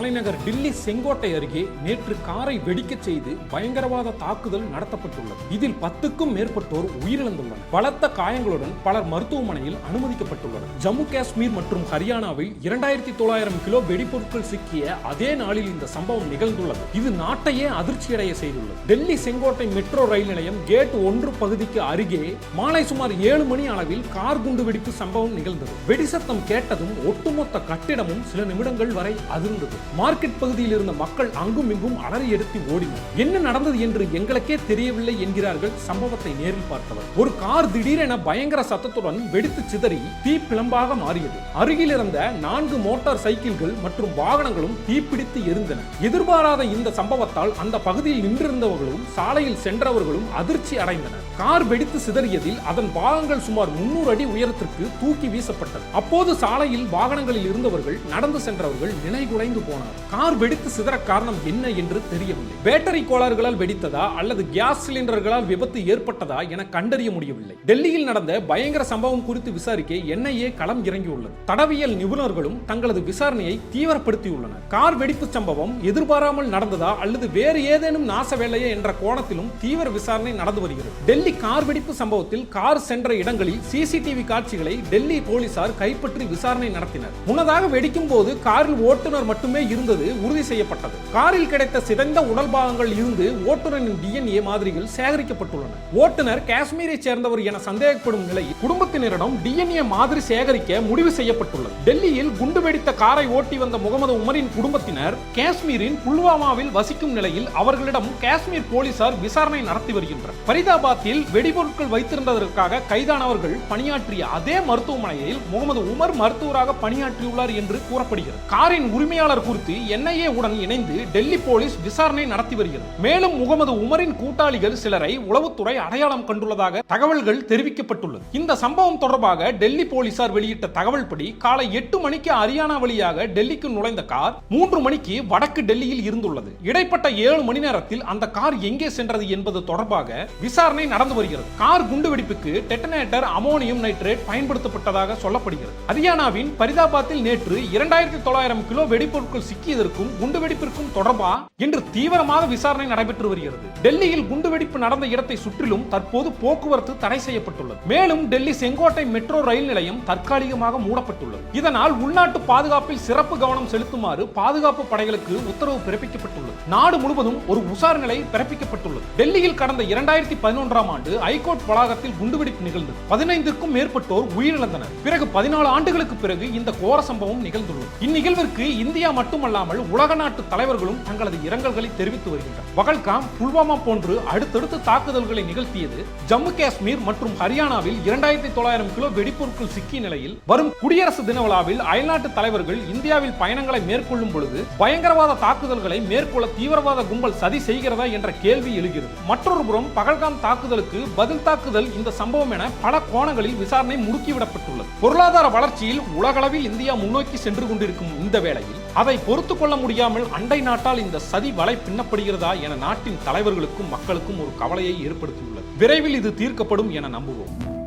தலைநகர் டில்லி செங்கோட்டை அருகே நேற்று காரை வெடிக்கச் செய்து பயங்கரவாத தாக்குதல் நடத்தப்பட்டுள்ளது. இதில் பத்துக்கும் மேற்பட்டோர் உயிரிழந்துள்ளனர். பலத்த காயங்களுடன் பலர் மருத்துவமனையில் அனுமதிக்கப்பட்டுள்ளனர். ஜம்மு காஷ்மீர் மற்றும் ஹரியானாவில் இரண்டாயிரத்தி தொள்ளாயிரம் கிலோ வெடிபொருட்கள் சிக்கிய அதே நாளில் இந்த சம்பவம் நிகழ்ந்துள்ளது. இது நாட்டையே அதிர்ச்சியடைய செய்துள்ளது. டெல்லி செங்கோட்டை மெட்ரோ ரயில் நிலையம் கேட் ஒன்று பகுதிக்கு அருகே மாலை சுமார் ஏழு மணி அளவில் கார் குண்டு வெடிப்பு சம்பவம் நிகழ்ந்தது. வெடிசத்தம் கேட்டதும் ஒட்டுமொத்த கட்டிடமும் சில நிமிடங்கள் வரை அதிர்ந்தது. மார்க்கெட் பகுதியில் இருந்த மக்கள் அங்கும் இங்கும் அலறி எடுத்து ஓடினர். என்ன நடந்தது என்று எங்களுக்கே தெரியவில்லை என்கிறார்கள் சம்பவத்தை நேரில் பார்த்தவர். ஒரு கார் திடீரென பயங்கர சத்தத்துடன் வெடித்து சிதறி தீ பிளம்பாக மாறியது. அருகில் இருந்த நான்கு மோட்டார் சைக்கிள்கள் மற்றும் வாகனங்களும் தீப்பிடித்து எரிந்தன. எதிர்பாராத இந்த சம்பவத்தால் அந்த பகுதியில் நின்றிருந்தவர்களும் சாலையில் சென்றவர்களும் அதிர்ச்சி அடைந்தனர். கார் வெடித்து சிதறியதில் அதன் பாகங்கள் சுமார் முன்னூறு அடி உயரத்திற்கு தூக்கி வீசப்பட்டது. அப்போது சாலையில் வாகனங்களில் இருந்தவர்கள் நடந்து சென்றவர்கள் நிலைகுலைந்து போனார் கார் வெடித்து சிதற காரணம் என்ன என்று தெரியவில்லை. பேட்டரி கோளாறுகளால் வெடித்ததா அல்லது கேஸ் சிலிண்டர்களால் விபத்து ஏற்பட்டதா என கண்டறிய முடியவில்லை. டெல்லியில் நடந்த பயங்கர சம்பவம் குறித்து விசாரிக்க என்ஐஏ களம் இறங்கியுள்ளது. தடவியல் நிபுணர்களும் தங்களது விசாரணையை தீவிரப்படுத்தியுள்ளனர். கார் வெடிப்பு சம்பவம் எதிர்பாராமல் நடந்ததா அல்லது வேறு ஏதேனும் நாச வேலையா என்ற கோணத்திலும் தீவிர விசாரணை நடந்து வருகிறது. டெல்லி கார் வெடிப்பு சம்பவத்தில் கார் சென்ற இடங்களில் சிசிடிவி காட்சிகளை டெல்லி போலீசார் கைப்பற்றி விசாரணை நடத்தினர். முன்னதாக வெடிக்கும் போது காரில் ஓட்டுநர் மட்டுமே இருந்தது உறுதி செய்யப்பட்டது. காரில் கிடைத்த சிதைந்த உடல் பாகங்கள் இருந்து ஓட்டுநரின் டிஎன்ஏ மாதிரிகள் சேகரிக்கப்பட்டுள்ளன. ஓட்டுநர் காஷ்மீரை சேர்ந்தவர் என சந்தேகப்படும் நிலையில் குடும்பத்தினரிடம் டிஎன்ஏ மாதிரி சேகரிக்க முடிவு செய்யப்பட்டுள்ளது. டெல்லியில் குண்டு வெடித்த காரை ஓட்டி வந்த முகமது உமரின் குடும்பத்தினர் காஷ்மீரின் புல்வாமாவில் வசிக்கும் நிலையில் அவர்களிடம் காஷ்மீர் போலீசார் விசாரணை நடத்தி வருகின்றனர். பரிதாபாத்தில் வெடிபொருட்கள் வைத்திருந்ததற்காக கைதானவர்கள் பணியாற்றிய அதே மருத்துவமனையில் முகமது உமர் மருத்துவராக பணியாற்றியுள்ளார் என்று கூறப்படுகிறது. காரின் உரிமையாளர் குறித்து என்ஐஏ உடன் இணைந்து டெல்லி போலீஸ் விசாரணை நடத்தி வருகிறது. மேலும் முகமது உமரின் கூட்டாளிகள் சிலரை உளவுத்துறை அடையாளம் கண்டுள்ளதாக தகவல்கள் தெரிவிக்கப்பட்டுள்ளது. இந்த சம்பவம் தொடர்பாக டெல்லி போலீசார் வெளியிட்ட தகவல் படி காலை எட்டு மணிக்கு ஹரியானா வழியாக டெல்லிக்கு நுழைந்த கார் மூன்று மணிக்கு வடக்கு டெல்லியில் இருந்துள்ளது. இடைப்பட்ட ஏழு மணி நேரத்தில் அந்த கார் எங்கே சென்றது என்பது தொடர்பாக விசாரணை நடந்து வருகிறது. கார் குண்டுவெடிப்புக்கு டெட்டனேட்டர் அமோனியம் நைட்ரேட் பயன்படுத்தப்பட்டதாக சொல்லப்படுகிறது. ஹரியானாவின் பரிதாபாத்தில் நேற்று இரண்டாயிரத்தி தொள்ளாயிரம் கிலோ வெடிப்பொருட்கள் சிக்கியதற்கும் குண்டுவெடிப்பிற்கும் தொடர்பா என்று தீவிரமாக விசாரணை நடைபெற்று வருகிறது. டெல்லியில் குண்டுவெடிப்பு நடந்த இடத்தை சுற்றிலும் தற்போது போக்குவரத்து தடை செய்யப்பட்டுள்ளது. மேலும் டெல்லி செங்கோட்டை மெட்ரோ ரயில் நிலையம் தற்காலிகமாக மூடப்பட்டுள்ளது. இதனால் உள்நாட்டு பாதுகாப்பில் சிறப்பு கவனம் செலுத்துமாறு பாதுகாப்பு படைகளுக்கு உத்தரவு பிறப்பிக்கப்பட்டுள்ளது. நாடு முழுவதும் ஒரு உசார் நிலை பிறப்பிக்கப்பட்டுள்ளது. டெல்லியில் கடந்த இரண்டாயிரத்தி பதினொன்றாம் ஆண்டு ஐகோர்ட் வளாகத்தில் குண்டுவெடிப்பு நிகழ்ந்தது. பதினைந்திற்கும் மேற்பட்டோர் உயிரிழந்தனர். பிறகு பதினாலு ஆண்டுகளுக்கு பிறகு இந்த கோர சம்பவம் நிகழ்ந்துள்ளது. இந்நிகழ்விற்கு இந்தியா மற்றும் மட்டுமல்லாமல் உலக நாட்டு தலைவர்களும் தங்களது இரங்கல்களை தெரிவித்து வருகின்றனர். பகல்காம் புல்வாமா போன்று அடுத்தடுத்து தாக்குதல்களை நிகழ்த்தியது ஜம்மு காஷ்மீர் மற்றும் ஹரியானாவில் இரண்டாயிரத்தி தொள்ளாயிரம் கிலோ வெடிப்பொருட்கள் சிக்கிய நிலையில் வரும் குடியரசு தின விழாவில் அயல்நாட்டு தலைவர்கள் இந்தியாவில் பயணங்களை மேற்கொள்ளும் பொழுது பயங்கரவாத தாக்குதல்களை மேற்கொள்ள தீவிரவாத கும்பல் சதி செய்கிறதா என்ற கேள்வி எழுகிறது. மற்றொரு புறம் பகல்காம் தாக்குதலுக்கு பதில் தாக்குதல் இந்த சம்பவம் என பல கோணங்களில் விசாரணை முடுக்கிவிடப்பட்டுள்ளது. பொருளாதார வளர்ச்சியில் உலகளவில் இந்தியா முன்னோக்கி சென்று கொண்டிருக்கும் இந்த வேளையில் அதை பொறுத்து கொள்ள முடியாமல் அண்டை நாட்டால் இந்த சதி வலை பின்னப்படுகிறதா என நாட்டின் தலைவர்களுக்கும் மக்களுக்கும் ஒரு கவலையை ஏற்படுத்தியுள்ளது. விரைவில் இது தீர்க்கப்படும் என நம்புவோம்.